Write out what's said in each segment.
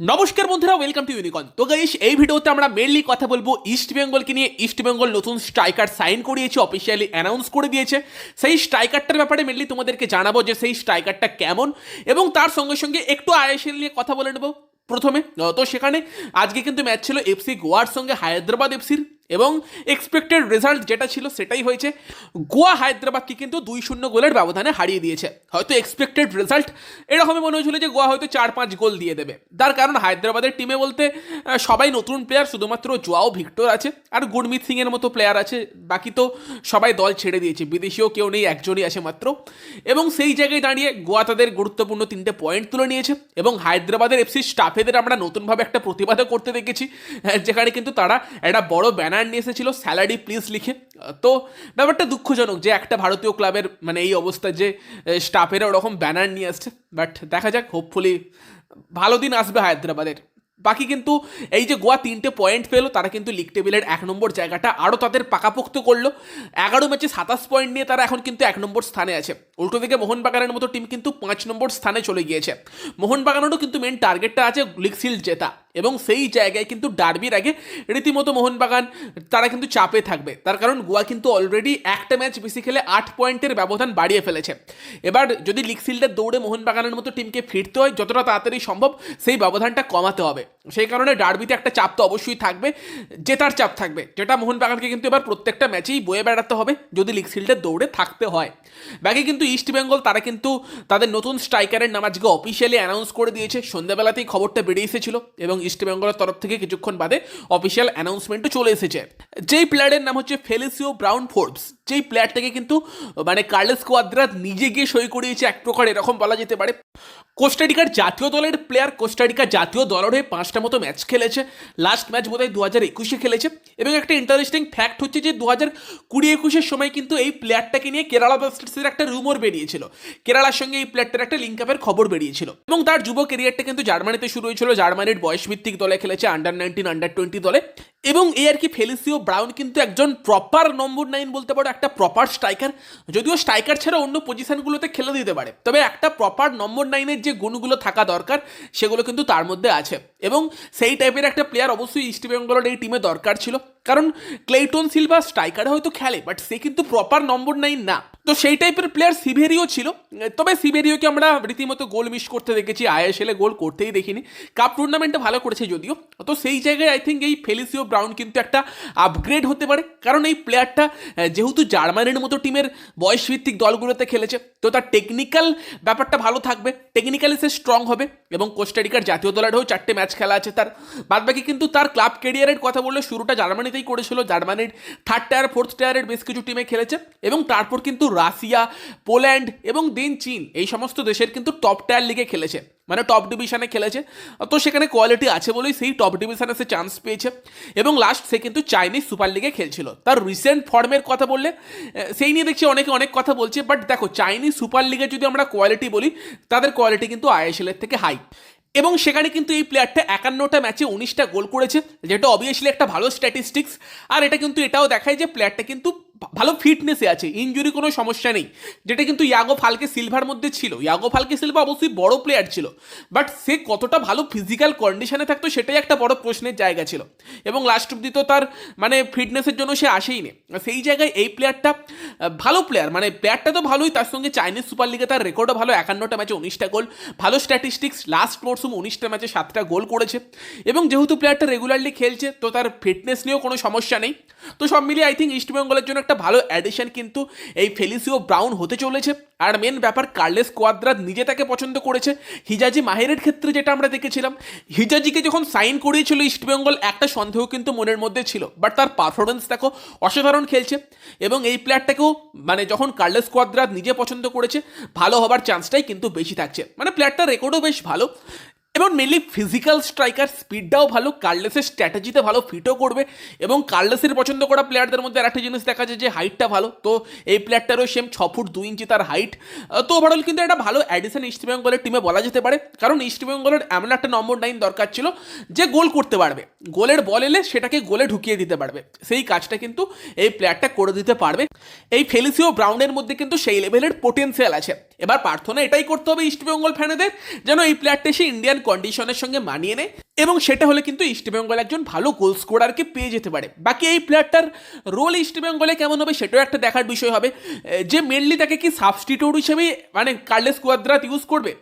নমস্কার বন্ধুরা welcome to ইউনিকন তো গাইস এই ভিডিওতে আমরা মেনলি কথা বলব ইস্ট বেঙ্গলকে নিয়ে। ইস্ট বেঙ্গল নতুন স্ট্রাইকার সাইন করিয়েছে অফিসিয়ালি অ্যানাউন্স করে দিয়েছে। সেই স্ট্রাইকারটার ব্যাপারে মেনলি তোমাদেরকে জানাব যে সেই স্ট্রাইকারটা কেমন এবং তার সঙ্গে সঙ্গে একটু আইএসএল নিয়ে কথা বলে নেব প্রথমে। তো সেখানে আজকে কিন্তু ম্যাচ ছিল এফসি গোয়ার সঙ্গে, হায়দ্রাবাদ এফসির এবং এক্সপেক্টেড রেজাল্ট যেটা ছিল সেটাই হয়েছে। গোয়া হায়দ্রাবাদকে কিন্তু দুই শূন্য গোলের ব্যবধানে হারিয়ে দিয়েছে। হয়তো এক্সপেক্টেড রেজাল্ট এরকমই মনে হয়েছিল যে গোয়া হয়তো চার পাঁচ গোল দিয়ে দেবে। তার কারণ হায়দ্রাবাদের টিমে বলতে সবাই নতুন প্লেয়ার শুধুমাত্র জোয়াও ভিক্টর আছে আর গুরমিত সিংয়ের মতো প্লেয়ার আছে। বাকি তো সবাই দল ছেড়ে দিয়েছে, বিদেশিও কেউ নেই, একজনই আছে মাত্র। এবং সেই জায়গায় দাঁড়িয়ে গোয়া তাদের গুরুত্বপূর্ণ তিনটে পয়েন্ট তুলে নিয়েছে এবং হায়দ্রাবাদের এফসি স্টাফেদের আমরা নতুনভাবে একটা প্রতিবাদও করতে দেখেছি যেখানে কিন্তু তারা একটা বড় ব্যানার নিয়ে এসেছিল স্যালারি প্লিজ লিখে। তো ব্যাপারটা দুঃখজনক যে একটা ভারতীয় ক্লাবের মানে এই অবস্থায় যে স্টাফেরা ওরকম ব্যানার নিয়ে আসছে। বাট দেখা যাক হোপফুলি ভালো দিন আসবে হায়দ্রাবাদের। বাকি কিন্তু এই যে গোয়া তিনটে পয়েন্ট পেল, তারা কিন্তু লিগ টেবিলের এক নম্বর জায়গাটা আরও তাদের পাকাপোক্ত করল। এগারো ম্যাচে সাতাশ পয়েন্ট নিয়ে তারা এখন কিন্তু এক নম্বর স্থানে আছে। উল্টো দিকে মোহনবাগানের মতো টিম কিন্তু পাঁচ নম্বর স্থানে চলে গিয়েছে। মোহনবাগানেরও কিন্তু মেন টার্গেটটা আছে লিগ সিল জেতা। এবং সেই জায়গায় কিন্তু ডার্বির আগে রীতিমতো মোহনবাগান, তারা কিন্তু চাপে থাকবে। তার কারণ গোয়া কিন্তু অলরেডি একটা ম্যাচ বেশি খেলে আট পয়েন্টের ব্যবধান বাড়িয়ে ফেলেছে। এবার যদি লিগ সিল্ডের দৌড়ে মোহনবাগানের মতো টিমকে ফিরতে হয়, যতটা তাড়াতাড়ি সম্ভব সেই ব্যবধানটা কমাতে হবে। সেই কারণে ডার্বিতে একটা চাপ তো অবশ্যই থাকবে, জেতার চাপ থাকবে। যেটা মোহনবাগানকে কিন্তু এবার প্রত্যেকটা ম্যাচেই বয়ে বেড়াতে হবে, যদি লিগ সিল্ডের দৌড়ে থাকতে হয়। বাকি কিন্তু ইস্ট বেঙ্গল তারা কিন্তু তাদের নতুন স্ট্রাইকারের নাম আজকে অফিসিয়ালি অ্যানাউন্স করে দিয়েছে। সন্ধ্যাবেলাতেই খবরটা বেরিয়ে এসেছিল এবং ইস্ট বেঙ্গলের তরফ থেকে কিছুক্ষণ বাদে অফিসিয়াল অ্যানাউন্সমেন্টও চলে এসেছে। যেই প্লেয়ারের নাম হচ্ছে ফেলিসিও ব্রাউন ফোর্বস যেই প্লেয়ারটাকে কিন্তু মানে কার্লেস কোয়াদ্রাত নিজে গিয়ে সই করিয়েছে এক প্রকার, এরকম বলা যেতে পারে। কোস্টারিকার জাতীয় দলের প্লেয়ার কোস্টারিকা জাতীয় দলের হয়ে পাঁচটা মতো ম্যাচ খেলেছে। লাস্ট ম্যাচ বোধহয় দু হাজার একুশে খেলেছে। এবং একটা ইন্টারেস্টিং ফ্যাক্ট হচ্ছে যে দু হাজার কুড়ি একুশের সময় কিন্তু এই প্লেয়ারটাকে নিয়ে কেরালা ব্লাস্টার্সের একটা রুমোর বেরিয়েছিল। কেরালার সঙ্গে এই প্লেয়ারটার একটা লিঙ্ক আপের খবর বেরিয়েছিল। এবং তার যুব কেরিয়ারটা কিন্তু জার্মানিতে শুরু হয়েছিল। জার্মানির বয়সভিত্তিক দলে খেলেছে আন্ডার নাইনটিন আন্ডার টোয়েন্টি দলে। এবং এই আর কি ফেলিসিও ব্রাউন কিন্তু একজন প্রপার নম্বর নাইন বলতে পারো, একটা প্রপার স্ট্রাইকার যদিও স্ট্রাইকার ছাড়া অন্য পজিশনগুলোতে খেলে দিতে পারে। তবে একটা প্রপার নম্বর নাইনের যে গুণগুলো থাকা দরকার, সেগুলো কিন্তু তার মধ্যে আছে। এবং সেই টাইপের একটা প্লেয়ার অবশ্যই ইস্ট বেঙ্গলের এই টিমে দরকার ছিল। কারণ ক্লেইটন সিলভা স্ট্রাইকারে হয়তো খেলে বাট সে কিন্তু প্রপার নম্বর নাইন না। তো সেই টাইপের প্লেয়ার সিভেরিও ছিল। তবে সিভেরিওকে আমরা রীতিমতো গোল মিস করতে দেখেছি আইএসএলে গোল করতেই দেখিনি। কাপ টুর্নামেন্টে ভালো করেছে যদিও। তো সেই জায়গায় আই থিঙ্ক এই ফেলিসিও ব্রাউন কিন্তু একটা আপগ্রেড হতে পারে। কারণ এই প্লেয়ারটা যেহেতু জার্মানির মতো টিমের বয়সভিত্তিক দলগুলোতে খেলেছে, তো তার টেকনিক্যাল ব্যাপারটা ভালো থাকবে। টেকনিক্যালি সে স্ট্রং হবে এবং কোস্টারিকার জাতীয় দলেরও চারটে ম্যাচ খেলা আছে তার। বাদবাকি কিন্তু তার ক্লাব কেরিয়ারের কথা বললে শুরুটা জার্মানিতেই করেছিল, জার্মানির থার্ড টায়ার ফোর্থ টায়ারের বেশ কিছু টিমে খেলেছে এবং তারপর কিন্তু রাশিয়া, পোল্যান্ড এবং দেন চীন এই সমস্ত দেশের কিন্তু টপ টায়ার লিগে খেলেছে মানে টপ ডিভিশনে খেলেছে। তো সেখানে কোয়ালিটি আছে বলেই সেই টপ ডিভিশনে সে চান্স পেয়েছে এবং লাস্ট সে কিন্তু চাইনিজ সুপার লিগে খেলছিল। তার রিসেন্ট ফর্মের কথা বললে সেই নিয়ে দেখছি অনেকে অনেক কথা বলছে বাট দেখো চাইনিজ সুপার লিগে যদি আমরা কোয়ালিটি বলি, তাদের কোয়ালিটি কিন্তু আইএসএল এর থেকে হাই এবং সেখানে কিন্তু এই প্লেয়ারটা একান্নটা ম্যাচে উনিশটা গোল করেছে, যেটা অবভিয়াসলি একটা ভালো স্ট্যাটিস্টিক্স আর এটা কিন্তু এটাও দেখায় যে প্লেয়ারটা কিন্তু ভালো ফিটনেসে আছে ইনজুরি কোনো সমস্যা নেই। যেটা কিন্তু ইয়াগো ফালকে সিলভার মধ্যে ছিল। ইয়াগো ফালকে সিলভা অবশ্যই বড় প্লেয়ার ছিল। বাট সে কতটা ভালো ফিজিক্যাল কন্ডিশনে থাকতো সেটাই একটা বড় প্রশ্নের জায়গা ছিল। এবং লাস্ট অব্দি তো তার মানে ফিটনেসের জন্য সে আসেই নি। সেই জায়গায় এই প্লেয়ারটা ভালো প্লেয়ার মানে প্লেয়ারটা তো ভালোই, তার সঙ্গে চাইনিজ সুপার লিগে তার রেকর্ডও ভালো, একান্নটা ম্যাচে উনিশটা গোল। ভালো স্ট্যাটিস্টিক্স লাস্ট মরসুম উনিশটা ম্যাচে সাতটা গোল করেছে। এবং যেহেতু প্লেয়ারটা রেগুলারলি খেলছে, তো তার ফিটনেস নিয়েও কোনো সমস্যা নেই। তো সব মিলিয়ে আই থিঙ্ক ইস্ট বেঙ্গলের জন্য একটা ভালো অ্যাডিশন কিন্তু এই ফেলিসিও ব্রাউন হতে চলেছে। আর মেন ব্যাপার কার্লেস কোয়াদ্রাত নিজে তাকে পছন্দ করেছে। হিজাজি মাহেরের ক্ষেত্রে যেটা আমরা দেখেছিলাম হিজাজিকে যখন সাইন করিয়েছিল ইস্টবেঙ্গল একটা সন্দেহ কিন্তু মনের মধ্যে ছিল। বাট তার পারফরমেন্স দেখো, অসাধারণ খেলছে। এবং এই প্লেয়ারটাকেও মানে যখন কার্লেস কোয়াদ্রাত নিজে পছন্দ করেছে, ভালো হবার চান্সটাই কিন্তু বেশি থাকছে। মানে প্লেয়ারটার রেকর্ডও বেশ ভালো। এবং মেনলি ফিজিক্যাল স্ট্রাইকার স্পিডটাও ভালো কার্লেসের স্ট্র্যাটেজিতে ভালো ফিটও করবে এবং কার্লেসের পছন্দ করা প্লেয়ারদের মধ্যে আরেকটা জিনিস দেখা যায় যে হাইটটা ভালো। তো এই প্লেয়ারটারও সেম ছ ফুট দুই ইঞ্চি তার হাইট তো ওভারঅল কিন্তু একটা ভালো অ্যাডিশন ইস্ট বেঙ্গলের টিমে বলা যেতে পারে। কারণ ইস্ট বেঙ্গলের এমন একটা নম্বর নাইন দরকার ছিল যে গোল করতে পারবে। গোলের বল এলে সেটাকে গোলে ঢুকিয়ে দিতে পারবে। সেই কাজটা কিন্তু এই প্লেয়ারটা করে দিতে পারবে। এই ফেলিসিও ব্রাউনের মধ্যে কিন্তু সেই লেভেলের পোটেন্সিয়াল আছে। এবার প্রার্থনা এটাই করতে হবে ইস্টবেঙ্গল ফ্যানেদের যেন এই প্লেয়ারটা এসে ইন্ডিয়ান কন্ডিশনের সঙ্গে মানিয়ে নেয়। এবং সেটা হলে কিন্তু ইস্টবেঙ্গল একজন ভালো গোল স্কোরারকে পেয়ে যেতে পারে। বাকি এই প্লেয়ারটার রোল ইস্টবেঙ্গলে কেমন হবে সেটাও একটা দেখার বিষয় হবে। যে মেনলি তাকে কি সাবস্টিটিউট হিসেবে মানে কার্লেস কুয়াদ্রাত ইউজ করবে,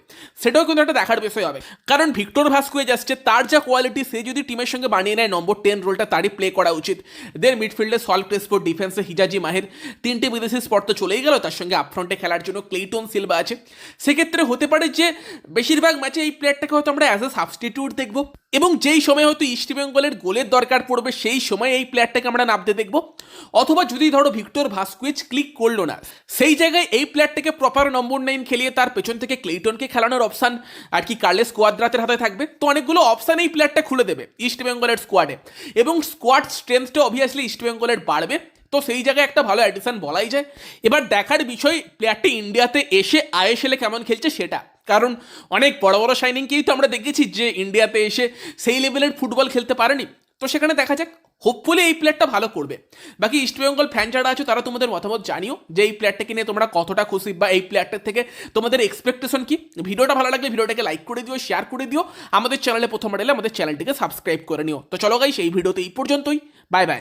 সেটাও কিন্তু একটা দেখার বিষয় হবে। কারণ ভিক্টর ভাস্কুয়ে আসছে, তার যা কোয়ালিটি সে যদি টিমের সঙ্গে বানিয়ে নেয় নম্বর টেন রোলটা তারই প্লে করা উচিত। দেন মিডফিল্ডে সল্ভ ক্রেসপোর্ট ডিফেন্সে হিজাজি মাহের তিনটে বিদেশি স্পট তো চলেই গেল, তার সঙ্গে আপফ্রন্টে খেলার জন্য ক্লেইটন সিলভা আছে। সেক্ষেত্রে হতে পারে যে, বেশিরভাগ ম্যাচে এই প্লেয়ারটাকে হয়তো আমরা অ্যাজ এ সাবস্টিটিউট দেখব। এবং যেই সময় হয়তো ইস্ট বেঙ্গলের গোলের দরকার পড়বে, সেই সময় এই প্লেয়ারটাকে আমরা নামতে দেখব। অথবা যদি ধরো ভিক্টর ভাস্কুইজ ক্লিক করল না, সেই জায়গায় এই প্লেয়ারটাকে প্রপার নম্বর নাইন খেলিয়ে তার পেছন থেকে ক্লেইটনকে খেলানোর অপশান আর কি কার্লেস কোয়াদ্রাতের হাতে থাকবে। তো অনেকগুলো অপশান এই প্লেয়ারটা খুলে দেবে ইস্ট বেঙ্গলের স্কোয়াডে এবং স্কোয়াড স্ট্রেংথটা অবভিয়াসলি ইস্ট বেঙ্গলের বাড়বে। তো সেই জায়গায় একটা ভালো অ্যাডিশন বলাই যায়। এবার দেখার বিষয় প্লেয়ারটি ইন্ডিয়াতে এসে আইএসএলে কেমন খেলছে সেটা। কারণ অনেক বড় বড় শাইনিংকেই তো আমরা দেখেছি যে ইন্ডিয়াতে এসে সেই লেভেলের ফুটবল খেলতে পারেনি। তো সেখানে দেখা যাক হোপফুলি এই প্লেয়ারটা ভালো করবে। বাকি ইস্টবেঙ্গল ফ্যান যারা আছো, তারা তোমাদের মতামত জানিও যে এই প্লেয়ারটাকে নিয়ে তোমরা কতটা খুশি বা এই প্লেয়ারটার থেকে তোমাদের এক্সপেকটেশন কি। ভিডিওটা ভালো লাগলে ভিডিওটাকে লাইক করে দিও শেয়ার করে দিও। আমাদের চ্যানেলে প্রথম এলে আমাদের চ্যানেলটিকে সাবস্ক্রাইব করে নিও। তো চলো গাইস এই ভিডিওতে এই পর্যন্তই। Bye bye